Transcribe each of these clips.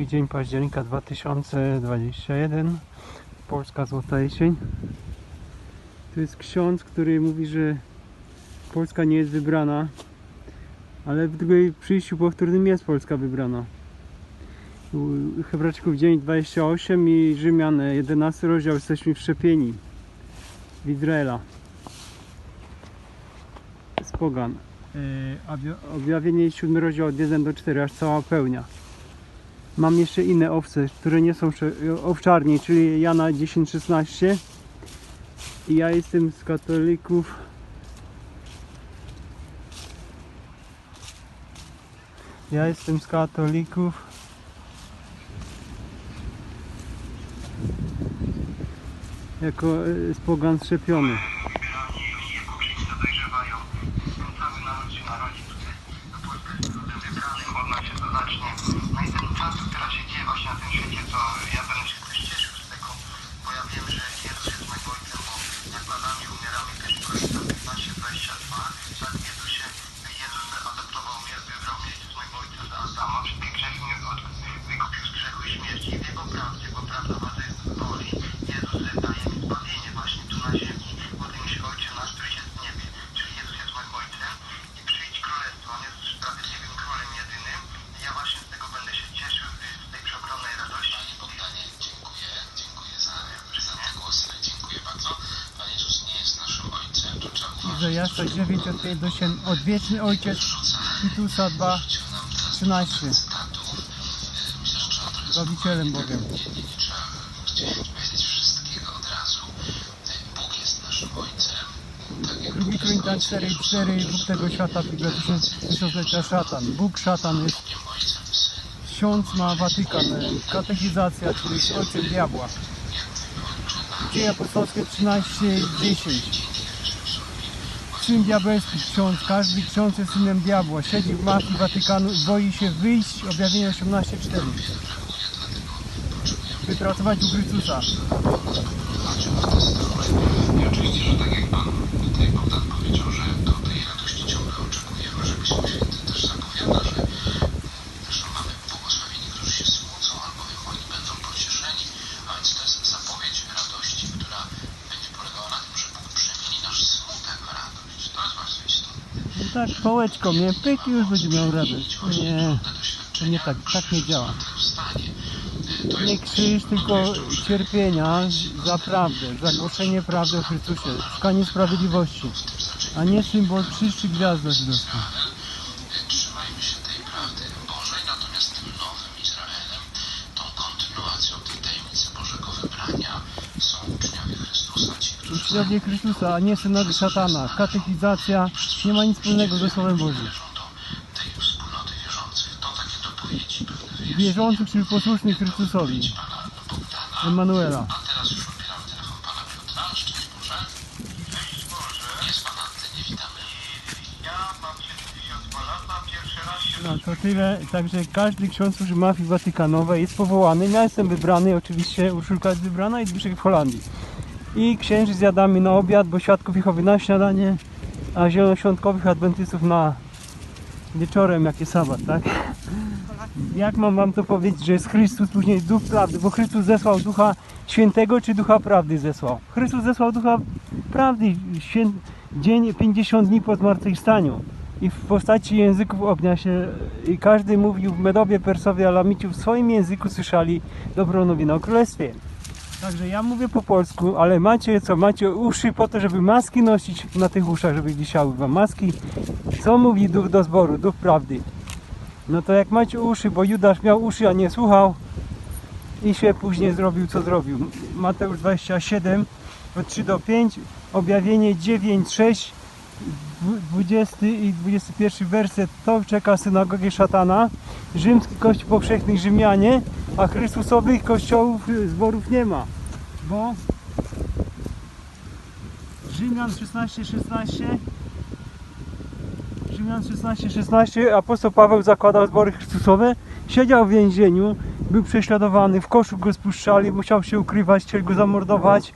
Drugi dzień października 2021. Polska Złota Jesień. Tu jest ksiądz, który mówi, że Polska nie jest wybrana, ale w drugim przyjściu powtórnym jest Polska wybrana. U dzień 28 i Rzymian 11 rozdział jesteśmy wszczepieni w Izraela. Z pogan. Obja- Objawienie 7 rozdział od 1 do 4 aż cała pełnia. Mam jeszcze inne owce, które nie są owczarni, czyli Jana 10-16 i ja jestem z katolików. Ja jestem z katolików. Jako e, z pogan szczepiony Zbierani i jako Chrzyścianie dojrzewają. Ten cały naród się narodzi tutaj. A Polska jest ludem wybranym, od nas się to zacznie. No i ten czas, która się dzieje właśnie na tym świecie, to ja będę się też cieszył z tego, bo ja wiem, że Jezus jest moim ojcem, bo jak badamy, umieramy też Korinta 15, 22, tak Jezus się, Jezus adoptował mnie, wybrał mnie z moim ojcem z Adama, wszystkie grzechy mnie od, wykupił z grzechu i śmierci. W Jego prawdzie, bo prawda was jest w woli, Jezus daje mi zbawienie właśnie tu na ziemi. Modlimy się Ojcze nasz, który jest w niebie. Czyli Jezus jest moim Ojcem i przyjdź królestwo. On jest sprawiedliwym królem jedynym. I ja właśnie z tego będę się cieszył, y, z tej przeogromnej radości. Panie Bogdanie, dziękuję, dziękuję za, za te głosy, dziękuję bardzo. Pan Jezus nie jest naszym ojcem, uważać. Izajasza 9 od 1 do 7 Odwieczny Ojciec Titusa 2 Rzucił nam teraz 13 statów. Myślę, że trzeba trochę Zbawicielem Bogiem. Drugi Koryntian 4 i 4 Bóg tego świata tysiąc, tysiąclecia szatan. Bóg szatan jest. Ksiądz ma Watykan. Katechizacja czyli ojcem diabła. Dzieje apostolskie 13 i 10 Syn diabelski ksiądz, każdy ksiądz jest synem diabła. Siedzi w mafii Watykanu i boi się wyjść objawienie 18.4 wypracować u Chrystusa I oczywiście, że tak jak Pan tutaj powiedział, że tak kołeczko mnie pyk i już będzie miał radość nie, to nie tak, tak nie działa Nie krzyż, tylko cierpienia za prawdę, za głoszenie prawdy o Chrystusie, szukanie sprawiedliwości, a nie symbol krzyż czy gwiazda żydowska. Uczniowie Chrystusa, a nie synowie szatana. Katechizacja nie ma nic wspólnego ze Słowem Bożym. Wierzących, czyli posłusznych Chrystusowi. Emanuela. A teraz już odbieramy telefon Pana Piotra. Szczęść Boże. Cześć Boże. Jest Pan antenie, witamy. Ja mam 72 lata, pierwszy raz się No to tyle, także każdy ksiądz służy mafii watykanowej jest powołany. Ja jestem wybrany, oczywiście Urszulka jest wybrana i Zbyszek w Holandii. I księży zjadamy na obiad, bo świadków Jehowy na śniadanie, a zielonoświątkowych adwentystów na wieczorem, jak jest sabat, tak? Jak mam wam to powiedzieć, że jest Chrystus, później Duch Prawdy, bo Chrystus zesłał Ducha Świętego, czy Ducha Prawdy zesłał? Chrystus zesłał Ducha Prawdy, dzień 50 dni po zmartwychwstaniu. I w postaci języków ognia się, i każdy mówił w Medowie, Persowie, Alamici w swoim języku słyszeli dobrą nowinę o Królestwie. Także ja mówię po polsku, ale macie co? Macie uszy po to, żeby maski nosić na tych uszach, żeby wisiały wam maski. Co mówi duch do zboru, duch prawdy? No to jak macie uszy, bo Judasz miał uszy, a nie słuchał i się później zrobił co zrobił. Mateusz 27, od 3 do 5, objawienie 9, 6, 20 i 21 werset, to czeka synagogę szatana, rzymski kościół powszechnych Rzymianie, a chrystusowych kościołów, zborów nie ma, bo Rzymian 16, 16 Rzymian 16, 16 apostoł Paweł zakładał zbory chrystusowe, siedział w więzieniu, był prześladowany, w koszu go spuszczali, musiał się ukrywać, chcieli go zamordować,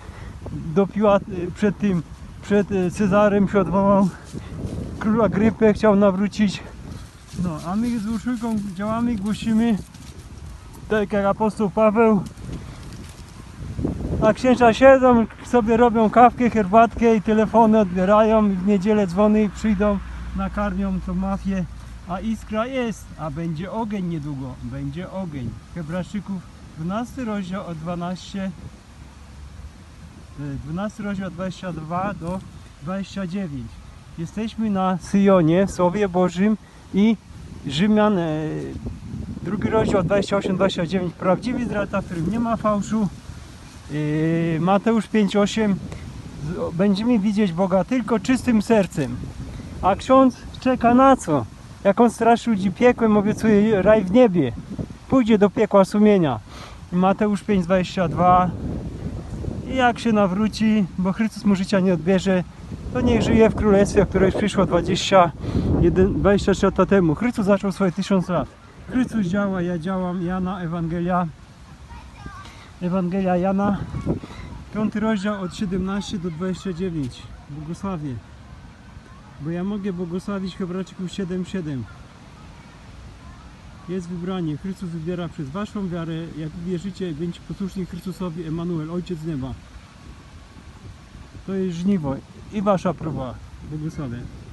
do Piłat, przed tym, przed e, Cezarem się odwołał, króla Grypę chciał nawrócić, no a my z Urszulką działamy, głosimy. Tak jak apostoł Paweł. A księża siedzą, sobie robią kawkę, herbatkę i telefony odbierają w niedzielę dzwony przyjdą, nakarmią tą mafię. A iskra jest, a będzie ogień niedługo, będzie ogień. Hebrajczyków 12 rozdział od 12 y, 12 rozdział od 22 do 29. Jesteśmy na Syjonie, w Słowie Bożym i Rzymian, e, drugi rozdział 28-29. Prawdziwy Izraelita, w którym nie ma fałszu. E, Mateusz 5-8. Z- Będziemy widzieć Boga tylko czystym sercem. A ksiądz czeka na co? Jak on straszy ludzi piekłem, obiecuje raj w niebie. Pójdzie do piekła sumienia. Mateusz 5,22 i jak się nawróci, bo Chrystus mu życia nie odbierze, to niech żyje w królestwie, które przyszło 21, 23 lata temu. Chrystus zaczął swoje tysiąc lat. Chrystus działa, ja działam, Jana, Ewangelia. Ewangelia Jana, 5 rozdział od 17 do 29. Błogosławię. Bo ja mogę błogosławić Hebrajczyków 7,7. Jest wybranie. Chrystus wybiera przez waszą wiarę. Jak wierzycie, będziecie posłuszni Chrystusowi, Emanuel, Ojciec nieba. To jest żniwo i wasza próba. Błogosławię.